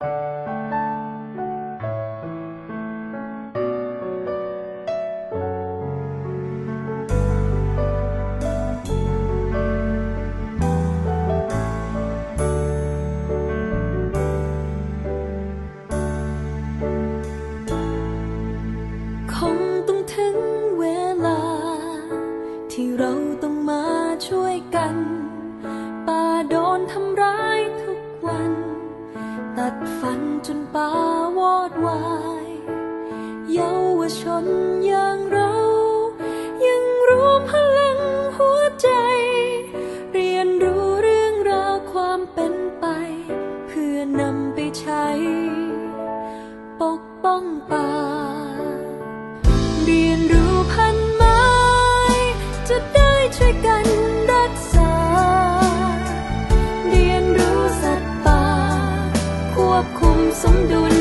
you คนอย่างเรา ยังรู้พลังหัวใจ เรียนรู้เรื่องราวความเป็นไป เพื่อนำไปใช้ ปกป้องป่า เรียนรู้พันไม้ จะได้ช่วยกันรักษา เรียนรู้สัตว์ป่า ควบคุมสมดุล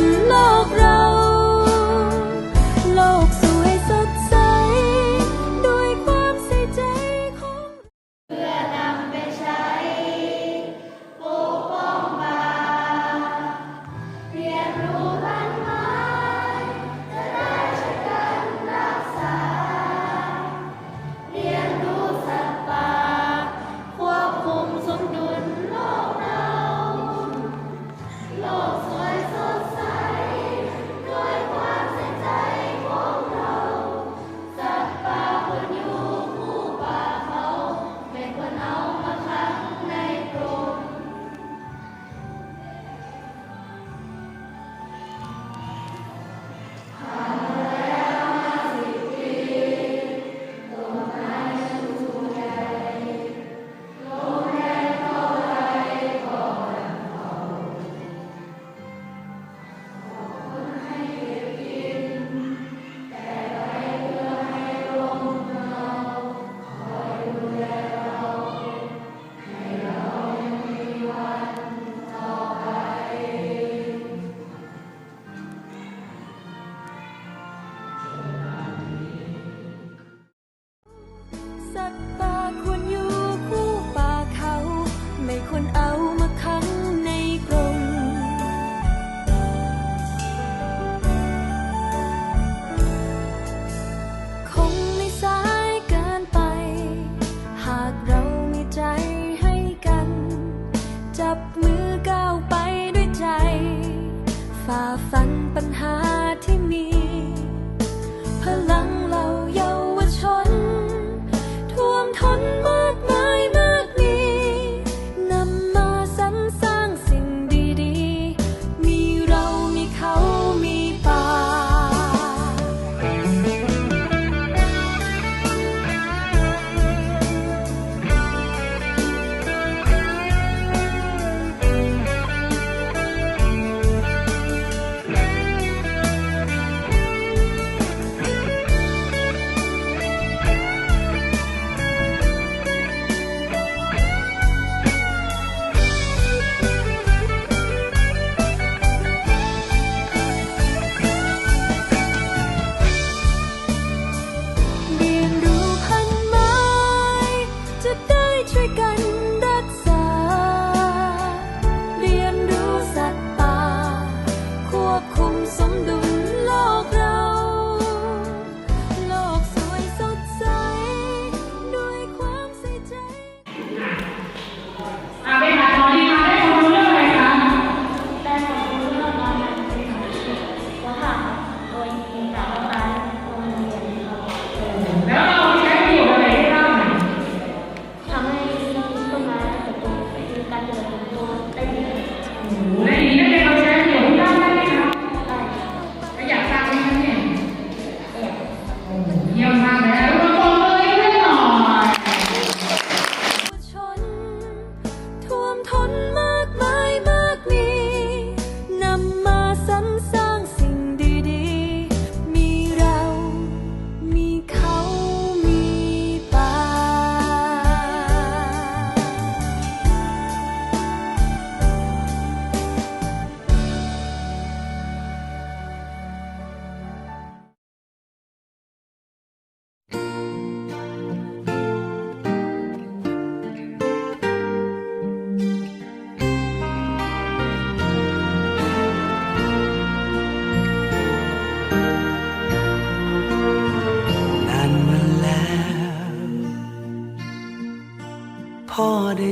not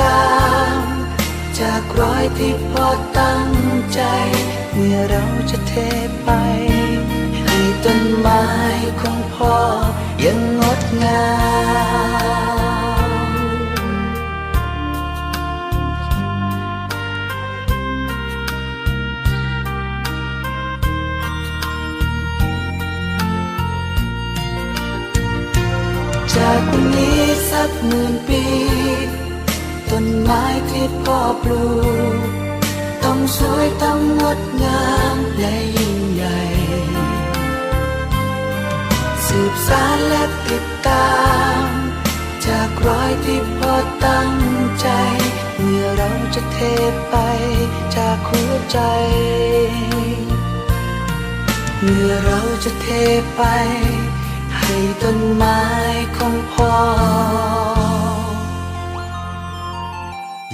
ตาม จากรอยที่พ่อตั้งใจ เมื่อเราจะเทไป ให้ต้นไม้ของพ่อยังงดงามจากวันนี้สักหมื่นปี ต้นไม้ที่พ่อปลูกต้องสวยต้องงดงามและยิ่งใหญ่ สืบสารและติดตาม จากรอยที่พ่อตั้งใจ เมื่อเราจะเทไปจากหัวใจ เมื่อเราจะเทไป ให้ต้นไม้ของพ่อ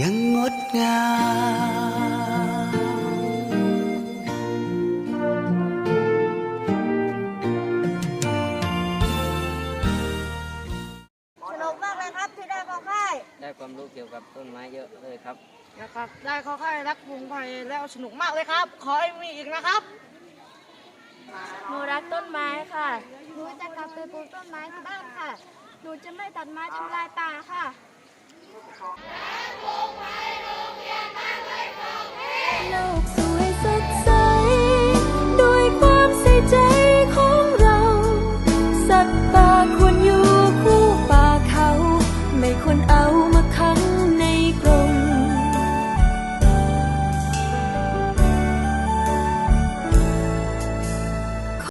ยังงดงามสนุกมากเลยครับที่ได้เข้าค่ายได้ความรู้เกี่ยวกับต้นไม้เยอะเลยครับ นะครับ ได้เข้าค่ายรักกรุงไทยแล้วสนุกมากเลยครับ ขอให้มีอีกนะครับ หนูรักต้นไม้ค่ะ หนูจะกลับไปปลูกต้นไม้ที่บ้านค่ะ หนูจะไม่ตัดไม้ทำลายป่าค่ะ ผู้ปกครอง